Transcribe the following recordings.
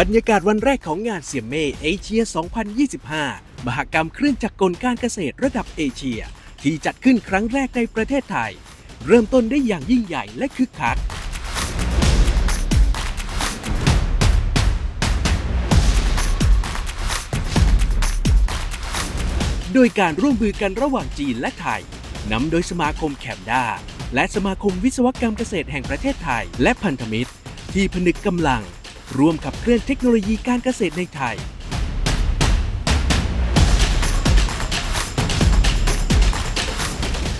บรรยากาศวันแรกของงานเซียมเมเอเชีย 2025 มหกรรมเครื่องจักรกลการเกษตรระดับเอเชีย ที่จัดขึ้นครั้งแรกในประเทศไทย เริ่มต้นได้อย่างยิ่งใหญ่และคึกคัก โดยการร่วมมือกันระหว่างจีนและไทยนำโดยสมาคมแคมด้าและสมาคมวิศวกรรมเกษตรแห่งประเทศไทย และพันธมิตร ที่ผนึกกำลัง ร่วมขับเคลื่อนเทคโนโลยีการเกษตรในไทย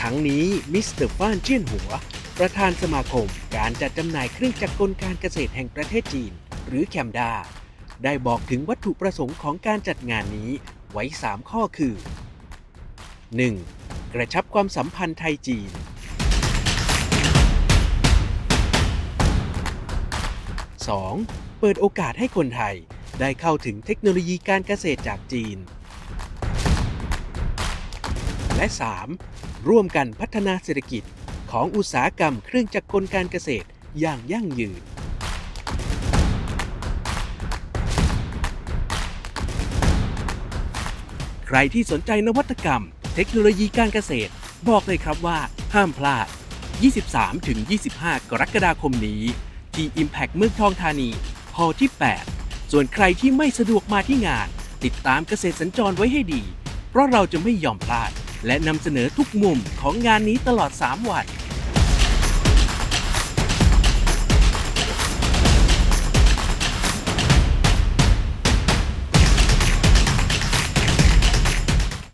ทั้งนี้มิสเตอร์ฟานเจียนหัว ประธานสมาคมการจัดจำหน่ายเครื่องจักรกลการเกษตรแห่งประเทศจีน หรือแคมดา ได้บอกถึงวัตถุประสงค์ของการจัดงานนี้ไว้ 3 ข้อคือ 1. กระชับความสัมพันธ์ไทยจีน 2. เปิดโอกาสให้คนไทยได้เข้าถึงเทคโนโลยีการเกษตรจากจีน และ 3. ร่วมกันพัฒนาเศรษฐกิจของอุตสาหกรรมเครื่องจักรกลการเกษตรอย่างยั่งยืน ใครที่สนใจนวัตกรรม เทคโนโลยีการเกษตร บอกเลยครับว่าห้ามพลาด 23-25 กรกฎาคมนี้ ที่ Impact เมืองทองธานีฮอที่ 8 ส่วนใครที่ไม่สะดวกมาที่งาน ติดตามเกษตรสัญจรไว้ให้ดี เพราะเราจะไม่ยอมพลาด และนำเสนอทุกมุมของงานนี้ตลอด 3 วัน